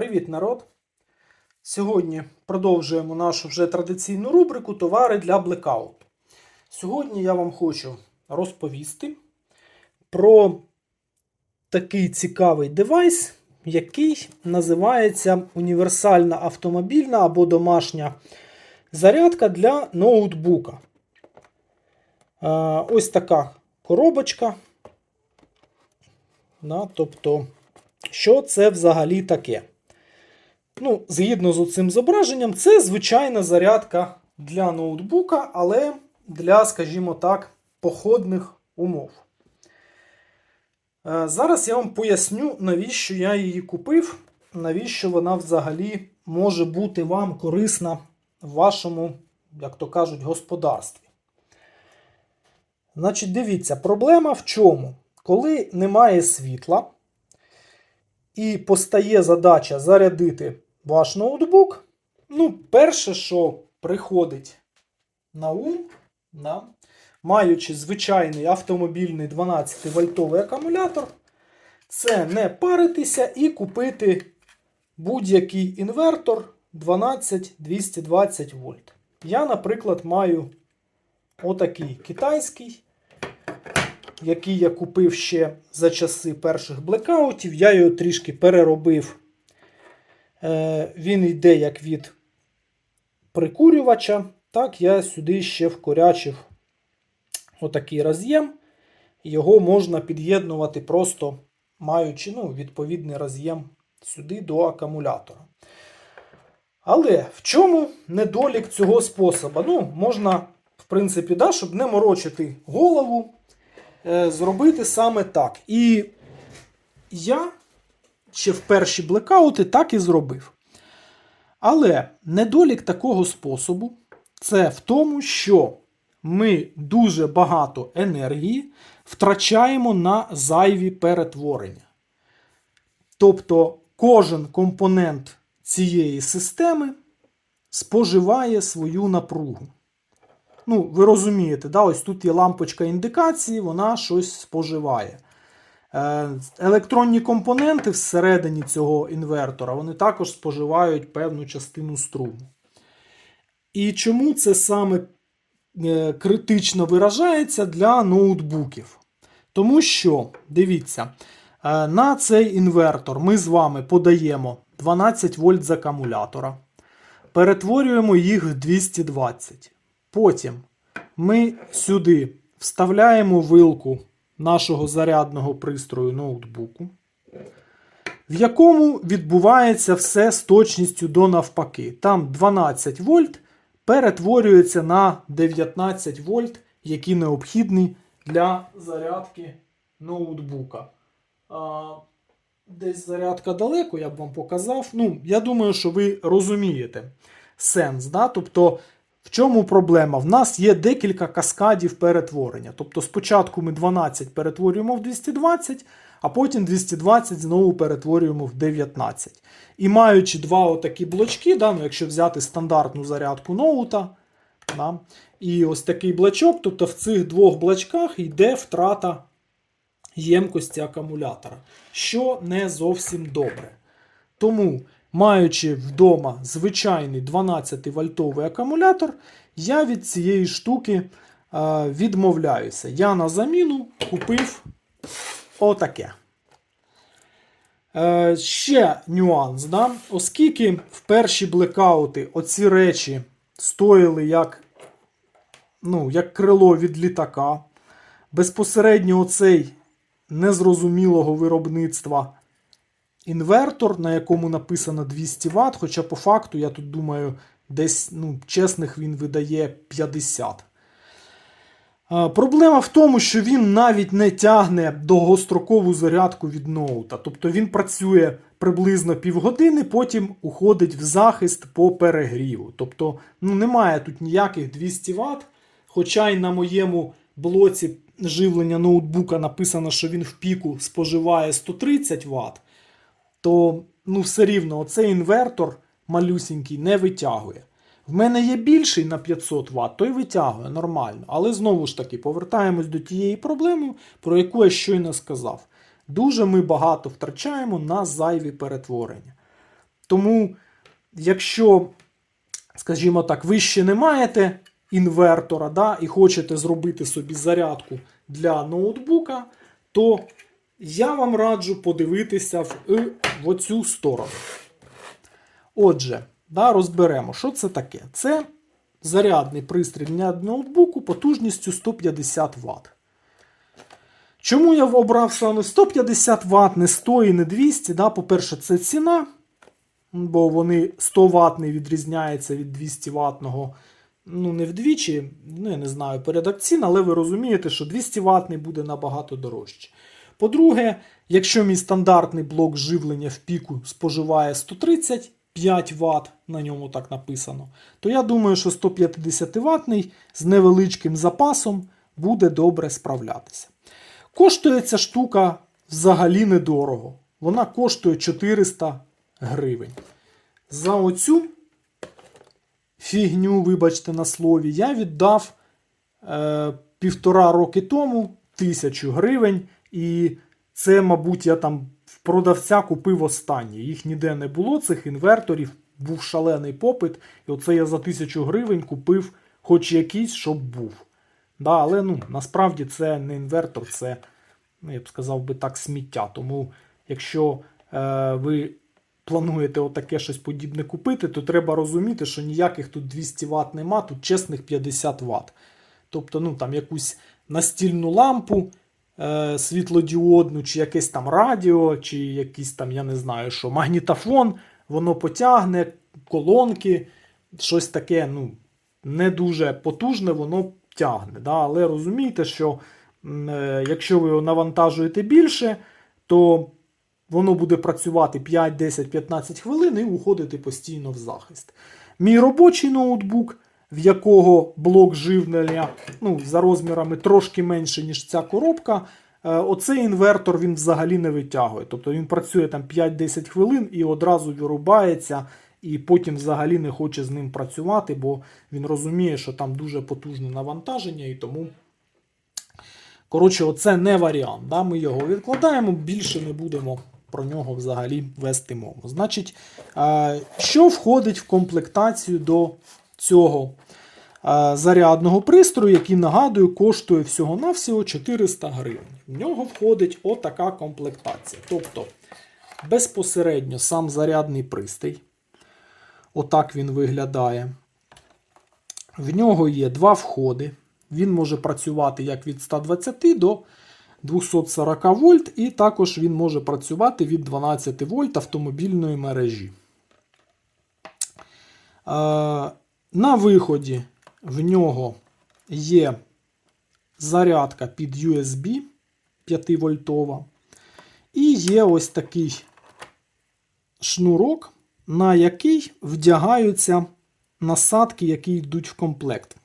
Привіт, народ! Сьогодні продовжуємо нашу вже традиційну рубрику Товари для блекауту. Сьогодні я вам хочу розповісти про такий цікавий девайс, який називається універсальна автомобільна або домашня зарядка для ноутбука. Е, Ось така коробочка. Тобто, що це взагалі таке? Ну, Згідно з цим зображенням, це звичайна зарядка для ноутбука, але для, скажімо так, походних умов. Е, Зараз я вам поясню, навіщо я її купив, навіщо вона взагалі може бути вам корисна в вашому, як то кажуть, господарстві. Значить, дивіться, проблема в чому? Коли немає світла і постає задача зарядити ваш ноутбук, ну, перше, що приходить на ум, да, маючи звичайний автомобільний 12-вольтовий акумулятор, це не паритися і купити будь-який інвертор 12-220 вольт. Я, наприклад, маю отакий китайський, який я купив ще за часи перших блекаутів. Я його трішки переробив. Е, Він йде як від прикурювача. Так, я сюди ще вкорячив отакий роз'єм. Його можна під'єднувати просто маючи ну, відповідний роз'єм сюди до акумулятора. Але в чому недолік цього способу? Ну, можна, в принципі, да, щоб не морочити голову, зробити саме так. І я ще в перші блекаути так і зробив. Але недолік такого способу це в тому, що ми дуже багато енергії втрачаємо на зайві перетворення. Тобто кожен компонент цієї системи споживає свою напругу. Ну, ви розумієте, да? ось тут є лампочка індикації, вона щось споживає. Е, Електронні компоненти всередині цього інвертора вони також споживають певну частину струму. І чому це саме е, критично виражається для ноутбуків? Тому що, дивіться, е, на цей інвертор ми з вами подаємо 12 вольт з акумулятора, перетворюємо їх в 220. Потім ми сюди вставляємо вилку нашого зарядного пристрою ноутбуку, в якому відбувається все з точністю до навпаки. Там 12 вольт перетворюється на 19 вольт, які необхідні для зарядки ноутбука. Десь зарядка далеко, я б вам показав. Ну, Я думаю, що ви розумієте сенс. Да? Тобто, в чому проблема? В нас є декілька каскадів перетворення. Тобто, спочатку ми 12 перетворюємо в 220, а потім 220 знову перетворюємо в 19. І маючи два отакі блочки, да, ну, якщо взяти стандартну зарядку ноута, да, і ось такий блочок, тобто в цих двох блочках йде втрата ємкості акумулятора, що не зовсім добре. Тому, маючи вдома звичайний 12-вольтовий акумулятор, я від цієї штуки е, відмовляюся. Я на заміну купив отаке. Е, ще нюанс, да? оскільки в перші блекаути оці речі стоїли як ну, як крило від літака, безпосередньо оцей незрозумілого виробництва інвертор, на якому написано 200 Вт, хоча по факту, я тут думаю, десь ну, чесних він видає 50. Проблема в тому, що він навіть не тягне довгострокову зарядку від ноута. Тобто він працює приблизно півгодини, потім уходить в захист по перегріву. Тобто ну, немає тут ніяких 200 Вт. Хоча й на моєму блоці живлення ноутбука написано, що він в піку споживає 130 Вт, то ну, все рівно оцей інвертор малюсінький не витягує. В мене є більший на 500 Вт, той витягує нормально. Але знову ж таки, повертаємось до тієї проблеми, про яку я щойно сказав. Дуже ми багато втрачаємо на зайві перетворення. Тому, якщо, скажімо так, ви ще не маєте інвертора да, і хочете зробити собі зарядку для ноутбука, то я вам раджу подивитися в, е, в оцю сторону. Отже, да, розберемо, що це таке. Це зарядний пристрій для ноутбуку потужністю 150 Вт. Чому я обрав саме 150 Вт, не 100 і не 200? Да? По-перше, це ціна, бо вони 100 Вт не відрізняється від 200 ватного ну, не вдвічі, ну, я не знаю, порядок цін, але ви розумієте, що 200 Вт буде набагато дорожче. По-друге, якщо мій стандартний блок живлення в піку споживає 135 Вт, на ньому так написано, то я думаю, що 150 ватний з невеличким запасом буде добре справлятися. Коштує ця штука взагалі недорого. Вона коштує 400 гривень. За оцю фігню, вибачте на слові, я віддав е, півтора роки тому тисячу гривень. І це, мабуть, я там в продавця купив останнє. Їх ніде не було, цих інверторів. Був шалений попит. І оце я за тисячу гривень купив хоч якийсь, щоб був. Да, але ну, насправді це не інвертор, це, ну, я б сказав би так, сміття. Тому, якщо е, ви плануєте отаке щось подібне купити, то треба розуміти, що ніяких тут 200 Вт нема, тут чесних 50 Вт. Тобто, ну, там якусь настільну лампу е, світлодіодну, чи якесь там радіо, чи якийсь там, я не знаю, що, магнітофон, воно потягне, колонки, щось таке, ну, не дуже потужне, воно тягне. Да? Але розумійте, що е, якщо ви його навантажуєте більше, то воно буде працювати 5, 10, 15 хвилин і уходити постійно в захист. Мій робочий ноутбук, в якого блок живлення ну, за розмірами трошки менше, ніж ця коробка. е, Оцей інвертор він взагалі не витягує. Тобто він працює там 5-10 хвилин і одразу вирубається, і потім взагалі не хоче з ним працювати, бо він розуміє, що там дуже потужне навантаження, і тому. Коротше, оце не варіант. Да? Ми його відкладаємо, більше не будемо про нього взагалі вести мову. Значить, е, що входить в комплектацію до цього зарядного пристрою, який, нагадую, коштує всього-навсього 400 гривень. В нього входить отака комплектація. Тобто, безпосередньо сам зарядний пристрій. Отак він виглядає. В нього є два входи. Він може працювати як від 120 до 240 вольт, і також він може працювати від 12 вольт автомобільної мережі. На виході в нього є зарядка під USB 5 вольтова. І є ось такий шнурок, на який вдягаються насадки, які йдуть в комплект.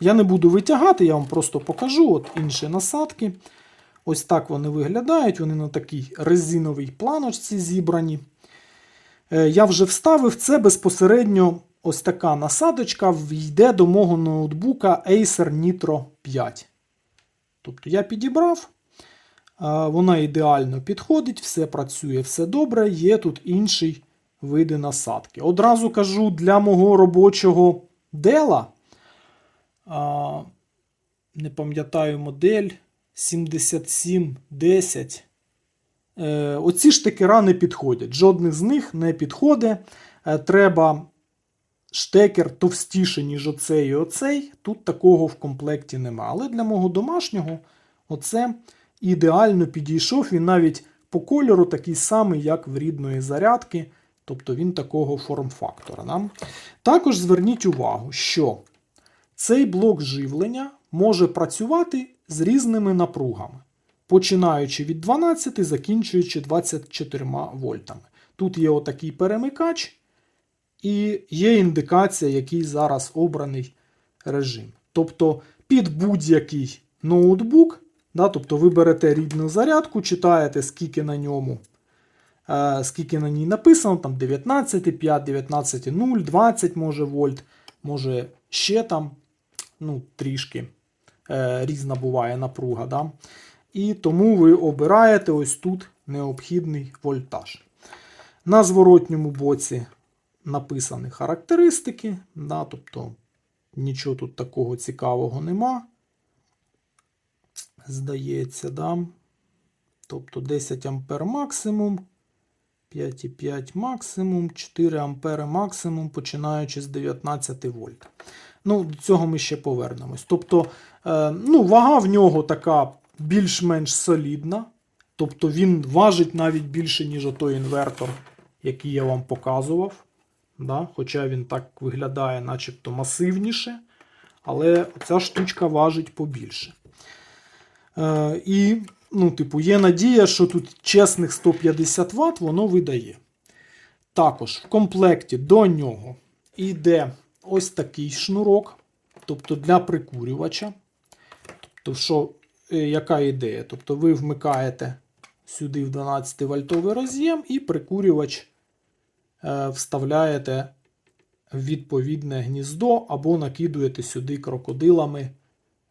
Я не буду витягати, я вам просто покажу от інші насадки. Ось так вони виглядають. Вони на такій резиновій планочці зібрані. Е, Я вже вставив це безпосередньо ось така насадочка йде до мого ноутбука Acer Nitro 5. Тобто я підібрав, вона ідеально підходить, все працює, все добре. Є тут інший види насадки. Одразу кажу, для мого робочого дела, не пам'ятаю модель 7710. Е, Оці штекера не підходять. Жодних з них не підходить. Е, Треба штекер товстіший, ніж оцей і оцей. Тут такого в комплекті нема. Але для мого домашнього оце ідеально підійшов. Він навіть по кольору такий самий, як в рідної зарядки. Тобто він такого форм-фактора. Да? Також зверніть увагу, що цей блок живлення може працювати з різними напругами, починаючи від 12, закінчуючи 24 вольтами. Тут є отакий перемикач, і є індикація, який зараз обраний режим. Тобто під будь-який ноутбук, да, тобто ви берете рідну зарядку, читаєте, скільки на ньому. е, Скільки на ній написано, там 19,5, 19,0, 20 може вольт, може ще там ну, трішки е, різна буває напруга. Да? І тому ви обираєте ось тут необхідний вольтаж. На зворотньому боці написані характеристики, да, тобто нічого тут такого цікавого нема. Здається, да. Тобто 10 ампер максимум, 5,5 максимум, 4 ампери максимум, починаючи з 19 вольт. Ну, до цього ми ще повернемось. Тобто, е, ну, вага в нього така більш-менш солідна. Тобто він важить навіть більше, ніж той інвертор, який я вам показував. Да? Хоча він так виглядає, начебто масивніше. Але ця штучка важить побільше. Е, і, ну, типу, є надія, що тут чесних 150 Вт воно видає. Також в комплекті до нього йде ось такий шнурок, тобто для прикурювача. Тобто, що, е, яка ідея? Тобто, ви вмикаєте сюди в 12 вольтовий роз'єм і прикурювач вставляєте в відповідне гніздо або накидуєте сюди крокодилами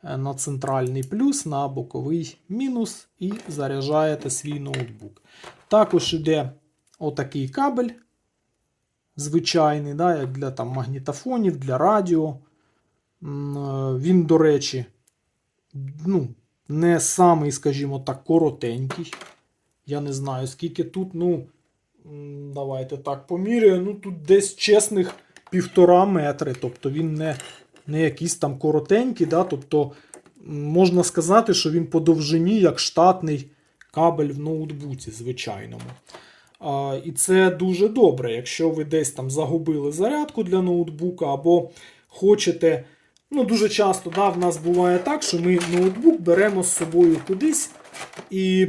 е, на центральний плюс, на боковий мінус і заряджаєте свій ноутбук. Також йде отакий кабель звичайний, да, як для там, магнітофонів, для радіо. Е, Він, до речі, ну, не самий, скажімо так, коротенький. Я не знаю, скільки тут, ну, давайте так поміряю. Ну, тут десь чесних півтора метри. Тобто він не, не якийсь там коротенький. Да? Тобто, можна сказати, що він по довжині, як штатний кабель в ноутбуці звичайному. А, і це дуже добре, якщо ви десь там загубили зарядку для ноутбука, або хочете. Ну, дуже часто да, в нас буває так, що ми ноутбук беремо з собою кудись, і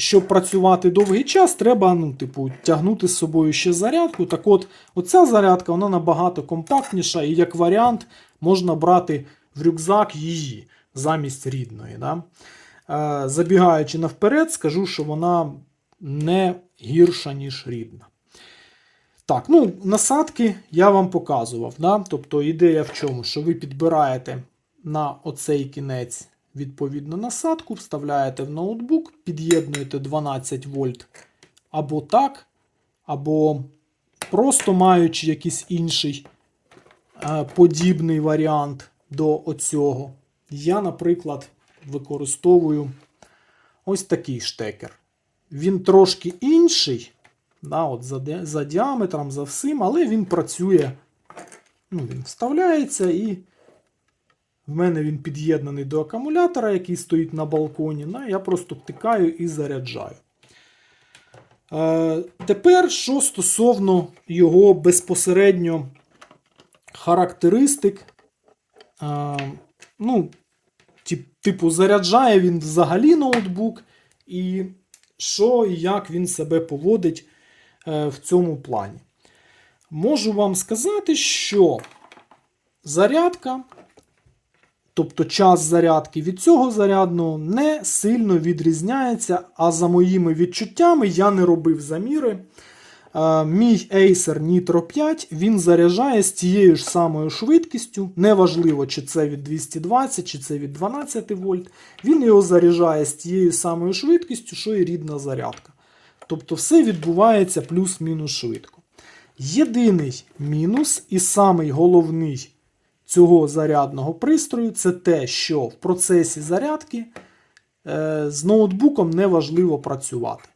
щоб працювати довгий час, треба ну, типу, тягнути з собою ще зарядку. Так от, оця зарядка вона набагато компактніша, і як варіант можна брати в рюкзак її замість рідної. Да? Е, забігаючи навперед, скажу, що вона не гірша, ніж рідна. Так, ну, насадки я вам показував. Да? Тобто ідея в чому? Що ви підбираєте на оцей кінець відповідну насадку, вставляєте в ноутбук, під'єднуєте 12 вольт або так, або просто маючи якийсь інший е, подібний варіант до оцього. Я, наприклад, використовую ось такий штекер. Він трошки інший, да, от за, за діаметром, за всім, але він працює. Ну, він вставляється і в мене він під'єднаний до акумулятора, який стоїть на балконі. Ну, я просто втикаю і заряджаю. Е, тепер, що стосовно його безпосередньо характеристик. Е, ну, типу, заряджає він взагалі ноутбук, і що і як він себе поводить е, в цьому плані. Можу вам сказати, що зарядка, тобто час зарядки від цього зарядного не сильно відрізняється, а за моїми відчуттями я не робив заміри. Е, Мій Acer Nitro 5 він заряджає з тією ж самою швидкістю. Неважливо, чи це від 220, чи це від 12 вольт. Він його заряджає з тією самою швидкістю, що і рідна зарядка. Тобто все відбувається плюс-мінус швидко. Єдиний мінус і самий головний цього зарядного пристрою це те, що в процесі зарядки е, з ноутбуком неважливо працювати.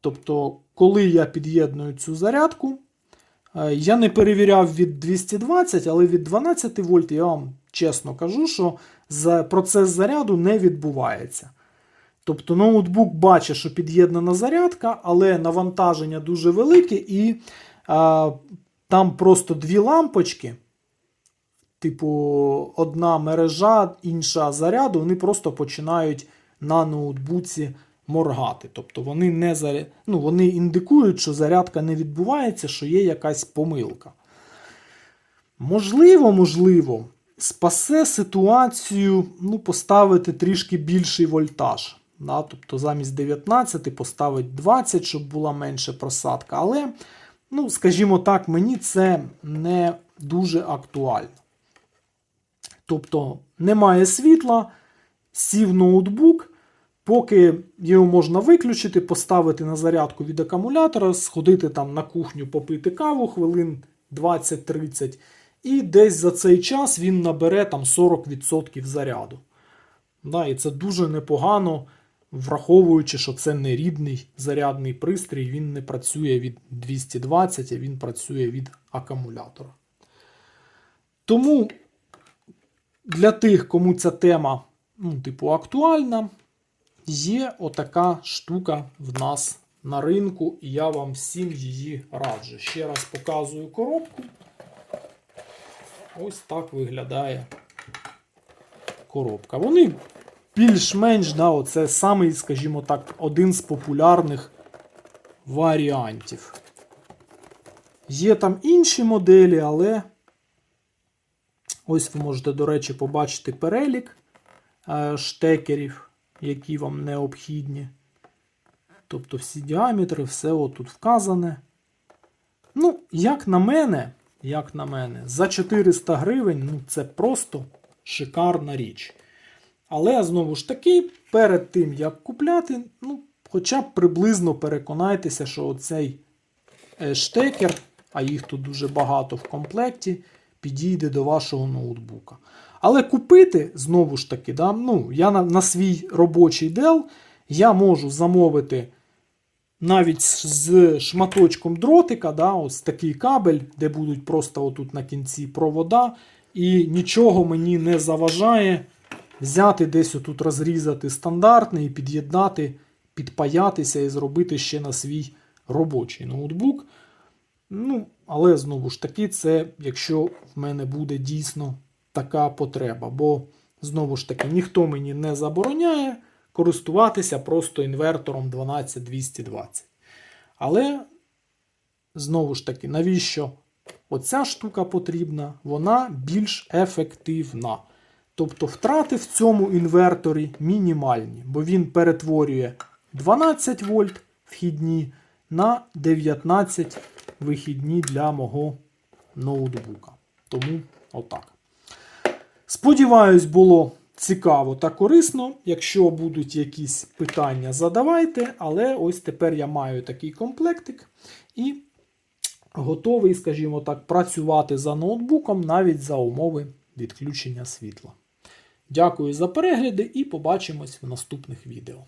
Тобто, коли я під'єдную цю зарядку, е, я не перевіряв від 220, але від 12 вольт я вам чесно кажу, що процес заряду не відбувається. Тобто ноутбук бачить, що під'єднана зарядка, але навантаження дуже велике, і а, там просто дві лампочки, типу, одна мережа, інша заряду, вони просто починають на ноутбуці моргати. Тобто вони не заря... ну, вони індикують, що зарядка не відбувається, що є якась помилка. Можливо, можливо, спасе ситуацію ну, поставити трішки більший вольтаж. Да? Тобто замість 19 поставить 20, щоб була менша просадка. Але, ну, скажімо так, мені це не дуже актуально. Тобто немає світла, сів ноутбук, Поки його можна виключити, поставити на зарядку від акумулятора, сходити там на кухню, попити каву хвилин 20-30, і десь за цей час він набере там 40% заряду. Да, і це дуже непогано, враховуючи, що це не рідний зарядний пристрій, він не працює від 220, а він працює від акумулятора. Тому для тих, кому ця тема, ну, типу, актуальна, є отака штука в нас на ринку, і я вам всім її раджу. Ще раз показую коробку. Ось так виглядає коробка. Вони більш-менш, да, оце самий, скажімо так, один з популярних варіантів. Є там інші моделі, але ось ви можете, до речі, побачити перелік е, штекерів, які вам необхідні. Тобто всі діаметри, все отут вказане. Ну, як на мене, як на мене, за 400 гривень ну, це просто шикарна річ. Але знову ж таки, перед тим, як купляти, ну, хоча б приблизно переконайтеся, що оцей е, штекер, а їх тут дуже багато в комплекті, підійде до вашого ноутбука. Але купити, знову ж таки, да, ну, я на, на свій робочий Dell я можу замовити навіть з шматочком дротика, да, ось такий кабель, де будуть просто отут на кінці провода, і нічого мені не заважає взяти десь отут розрізати стандартний, і під'єднати, підпаятися і зробити ще на свій робочий ноутбук. Ну, але знову ж таки, це якщо в мене буде дійсно така потреба. Бо, знову ж таки, ніхто мені не забороняє користуватися просто інвертором 12220. Але, знову ж таки, навіщо оця штука потрібна? Вона більш ефективна. Тобто втрати в цьому інверторі мінімальні, бо він перетворює 12 вольт вхідні на 19 вихідні для мого ноутбука. Тому отак. Сподіваюсь, було цікаво та корисно. Якщо будуть якісь питання, задавайте. Але ось тепер я маю такий комплектик і готовий, скажімо так, працювати за ноутбуком навіть за умови відключення світла. Дякую за перегляди і побачимось в наступних відео.